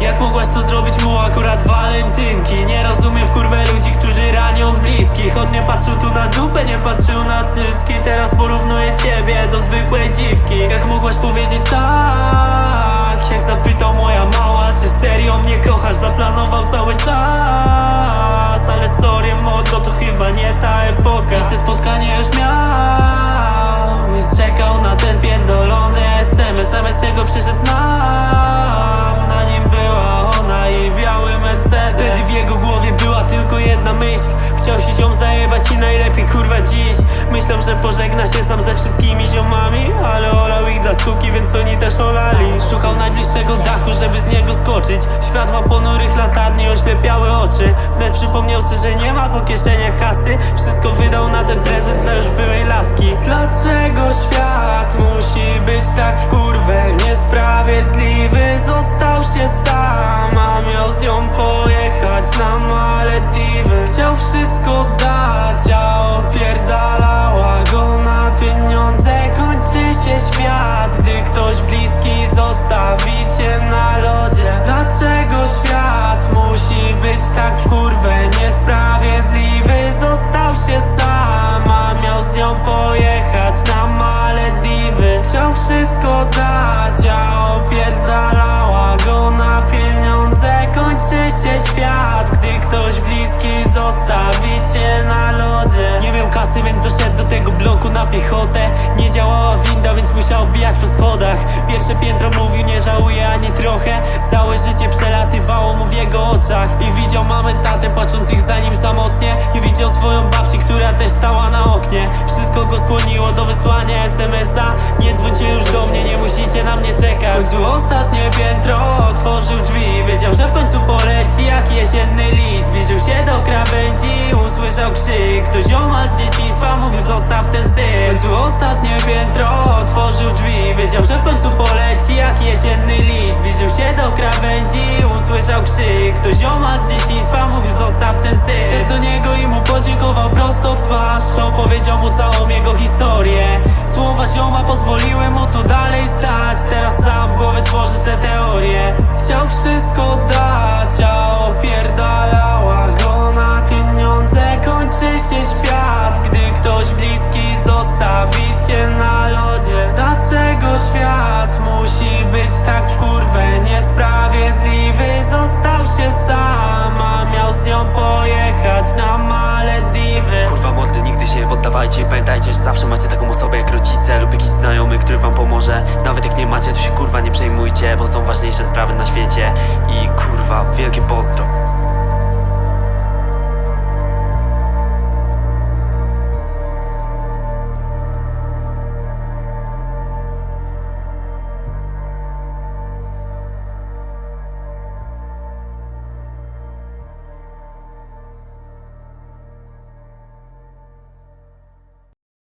Jak mogłaś to zrobić mu akurat walentynki? Nie rozumiem w kurwę ludzi, którzy ranią bliskich. On nie patrzył tu na dupę, nie patrzył na cycki. Teraz porównuje ciebie do zwykłej dziwki. Jak mogłaś powiedzieć tak? Jak zapytał moja mała, czy serio mnie kochasz? Zaplanował cały czas Ale sorry mordo, to chyba Chciał się ziom zajebać i najlepiej kurwa dziś. Myślał, że pożegna się sam ze wszystkimi ziomami Ale olał ich dla suki, więc oni też olali. Szukał najbliższego dachu, żeby z niego skoczyć. Światła ponurych latarni oślepiały oczy. Wnet przypomniał sobie, że nie ma po kieszeniach kasy. Wszystko wydał na ten prezent dla już byłej laski. Dlaczego świat musi być tak w kurwę niesprawiedliwy? Został się sam, a miał z nią pojechać na Malediwy. Chciał wszystko dać, a opierdalała go na pieniądze. Kończy się świat, gdy ktoś bliski zostawi cię na lodzie. Dlaczego świat musi być tak w kurwę niesprawiedliwy? Został się sam, a miał z nią pojechać na Malediwy. Chciał wszystko dać, Kończy się świat, gdy ktoś bliski zostawi cię na lodzie. Nie miał kasy, więc doszedł do tego bloku na piechotę. Nie działała winda, więc musiał wbijać po schodach. Pierwsze piętro mówił, nie żałuje ani trochę. Całe życie przelatywało mu w jego oczach. I widział mamę, tatę patrzących za nim samotnie. I widział swoją babcię, która też stała na oknie. Wszystko go skłoniło do wysłania SMS-a Nie dzwońcie już do mnie, nie musicie na mnie czekać. W ostatnie piętro otworzył drzwi Wiedział, że w końcu poleci jak jesienny list. Zbliżył się do krawędzi, usłyszał krzyk. Ktoś ziomal z dzieciństwa mówił zostaw ten syf W końcu ostatnie piętro otworzył drzwi Wiedział, że w końcu poleci jak jesienny list. Zbliżył się do krawędzi, usłyszał krzyk. Ktoś ziomal z dzieciństwa mówił zostaw ten syf Szedł do niego i mu podziękował prosto w twarz. Opowiedział mu całą jego historię. Słowa zioma pozwoliły mu tu dalej stać. Teraz Chciał wszystko dać, a opierdalała go na pieniądze Kończy się świat, gdy ktoś bliski zostawi cię na lodzie Dlaczego świat musi być tak w kurwę niesprawiedliwy? Został się sam, a miał z nią pojechać na mordy, poddawajcie Pamiętajcie, że zawsze macie taką osobę jak rodzice lub jakiś znajomy, który wam pomoże. Nawet jak nie macie, to się kurwa nie przejmujcie Bo są ważniejsze sprawy na świecie. I kurwa, wielkie pozdro